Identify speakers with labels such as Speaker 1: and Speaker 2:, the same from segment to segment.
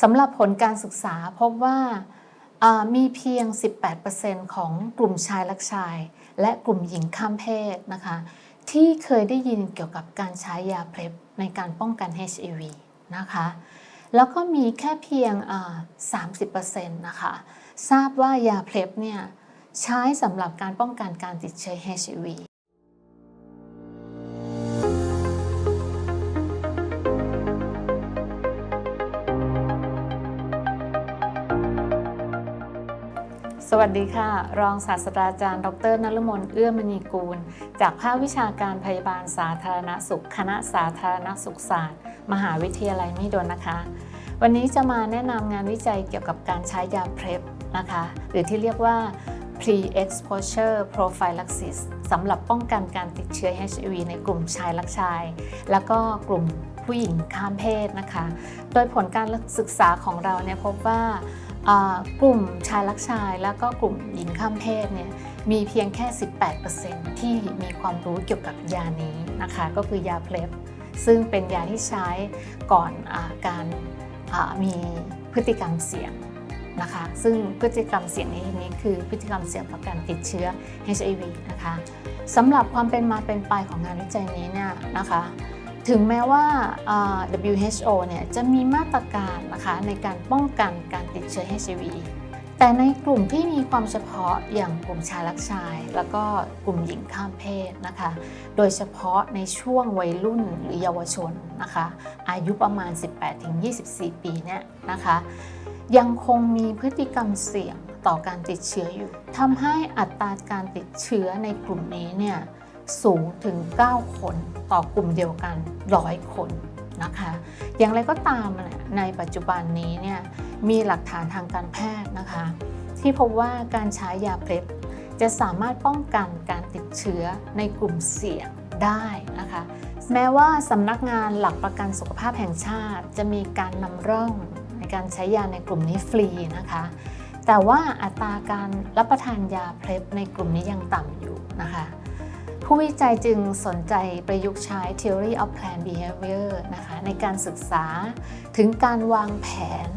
Speaker 1: สำหรับผลการศึกษาพบว่ามีเพียง 18%ของกลุ่มชายรักชาย และกลุ่มหญิงข้ามเพศนะคะ ที่เคยได้ยินเกี่ยวกับการใช้ยาเพล็บในการป้องกัน HIV นะคะ แล้วก็มีแค่เพียง 30%นะคะ ทราบว่ายาเพล็บเนี่ยใช้สำหรับการป้องกันการติดเชื้อ HIV สวัสดีค่ะ รองศาสตราจารย์ ดรนฤมลเอื้อมณีกูล จากภาควิชาการพยาบาลสาธารณสุข คณะสาธารณสุขศาสตร์ มหาวิทยาลัยมิดลนะคะ วันนี้จะมาแนะนำงานวิจัยเกี่ยวกับการใช้ยาเพล็บนะคะ หรือที่เรียกว่า pre-exposure prophylaxis สำหรับป้องกันการติดเชื้อ HIV ในกลุ่มชายรักชาย แล้วก็กลุ่มผู้หญิงข้ามเพศนะคะ โดยผลการศึกษาของเราเนี่ยพบว่า กลุ่มชายรักชายแล้วก็กลุ่มหญิงข้ามเพศเนี่ยมีเพียงแค่ 18%ที่มีความรู้เกี่ยวกับยานี้นะคะ ก็คือยาเพล็บซึ่งเป็นยาที่ใช้ก่อนอาการมีพฤติกรรมเสี่ยงนะคะ ซึ่งพฤติกรรมเสี่ยงในที่นี้คือพฤติกรรมเสี่ยงต่อการติดเชื้อ HIV นะคะสำหรับความเป็นมาเป็นไปของงานวิจัยนี้เนี่ยนะคะ ถึงแม้ว่า WHO เนี่ยจะมีมาตรการนะคะในการป้องกันการติดเชื้อ HIV แต่ในกลุ่มที่มีความเฉพาะอย่างกลุ่มชายรักชาย แล้วก็กลุ่มหญิงข้ามเพศนะคะ โดยเฉพาะในช่วงวัยรุ่นหรือเยาวชนนะคะ อายุประมาณ 18-24 ปีเนี่ยนะคะ ยังคงมีพฤติกรรมเสี่ยงต่อการติดเชื้ออยู่ทำให้อัตราการติดเชื้อในกลุ่มนี้เนี่ย สูงถึง 9 คนต่อกลุ่มเดียวกัน 100 คนนะคะ อย่างไรก็ตามในปัจจุบันนี้เนี่ยมีหลักฐานทางการแพทย์นะคะ ที่พบว่าการใช้ยาเพล็บจะสามารถป้องกันการติดเชื้อในกลุ่มเสี่ยงได้นะคะ แม้ว่าสำนักงานหลักประกันสุขภาพแห่งชาติ จะมีการนำร่องในการใช้ยาในกลุ่มนี้ฟรีนะคะ แต่ว่าอัตราการรับประทานยาเพล็บในกลุ่มนี้ยังต่ำอยู่นะคะ ผู้วิจัยจึงสนใจประยุกต์ใช้ Theory of plan Behavior นะคะในการศึกษาถึงการวางแผน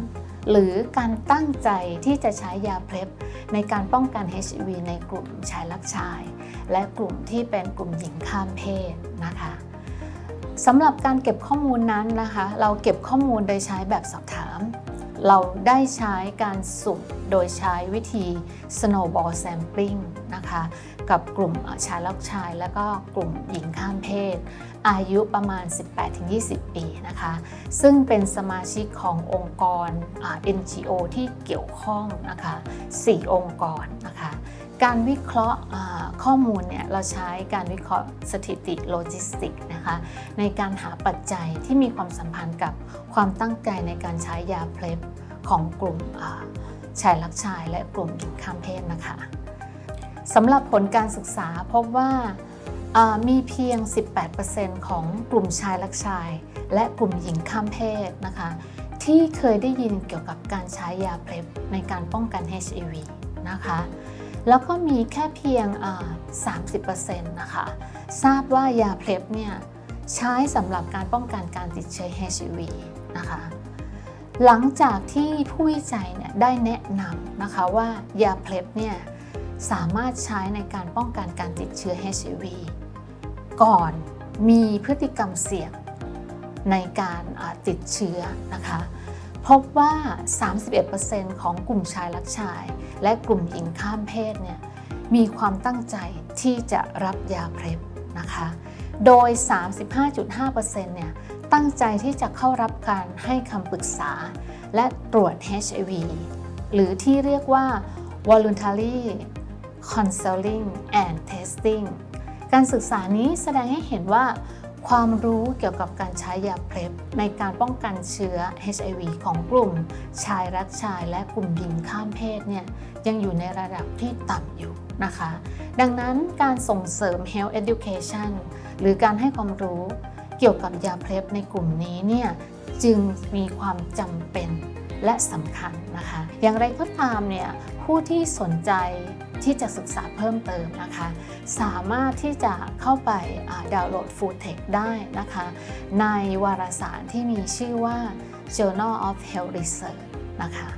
Speaker 1: หรือการตั้งใจที่จะใช้ยาเพล็บในการป้องกัน HIV ในกลุ่มชายรักชาย และกลุ่มที่เป็นกลุ่มหญิงข้ามเพศนะคะสำหรับการเก็บข้อมูลนั้นนะคะ เราเก็บข้อมูลโดยใช้แบบสอบถาม เราได้ใช้การสุ่มโดยใช้วิธี snowball sampling นะคะ กับกลุ่มชายรักชาย และก็กลุ่มหญิงข้ามเพศ อายุประมาณ 18-20 ปีนะคะ ซึ่งเป็นสมาชิกขององค์กรอ่า NGO ที่เกี่ยวข้องนะคะ 4 องค์กรนะคะการวิเคราะห์ข้อมูลเนี่ยเราใช้การวิเคราะห์สถิติโลจิสติกนะคะในการหาปัจจัยที่มีความสัมพันธ์กับความตั้งใจในการใช้ยาเพล็บของกลุ่มชายรักชายและกลุ่มหญิงข้ามเพศนะคะ สำหรับผลการศึกษาพบว่ามีเพียง 18%ของกลุ่มชายรักชาย และกลุ่มหญิงข้ามเพศนะคะ ที่เคยได้ยินเกี่ยวกับการใช้ยาเพล็บในการป้องกัน HIV นะคะ แล้วก็มีแค่เพียง 30%นะคะ ทราบว่ายาเพล็บเนี่ยใช้สำหรับการป้องกันการติดเชื้อ HIV นะคะ หลังจากที่ผู้วิจัยเนี่ยได้แนะนำนะคะว่ายาเพล็บเนี่ย สามารถใช้ในการป้องกันการติดเชื้อ HIV ก่อนมีพฤติกรรมเสี่ยงในการติดเชื้อนะคะ พบว่า 31%ของกลุ่มชายรักชาย และกลุ่มหญิงข้ามเพศเนี่ยมีความตั้งใจที่จะรับยาเพล็บนะคะ โดย 35.5%เนี่ยตั้งใจที่จะเข้ารับการให้คำปรึกษา และตรวจ HIV หรือที่เรียกว่า voluntary counseling and testing การศึกษานี้แสดงให้เห็นว่า ความรู้เกี่ยวกับการใช้ยาเพล็บในการป้องกันเชื้อ HIV ของกลุ่ม ชายรักชายและกลุ่มหญิงข้ามเพศเนี่ยยังอยู่ในระดับที่ต่ำอยู่นะคะ ดังนั้นการส่งเสริม health education หรือการให้ความรู้เกี่ยวกับยาเพล็บในกลุ่มนี้เนี่ยจึงมีความจำเป็น และสำคัญนะคะ อย่างไรก็ตามเนี่ยผู้ที่สนใจที่จะศึกษาเพิ่มเติมนะคะ สามารถที่จะเข้าไปดาวน์โหลด Food Tech ได้นะคะ ในวารสารที่มีชื่อว่า Journal of Health Research นะคะ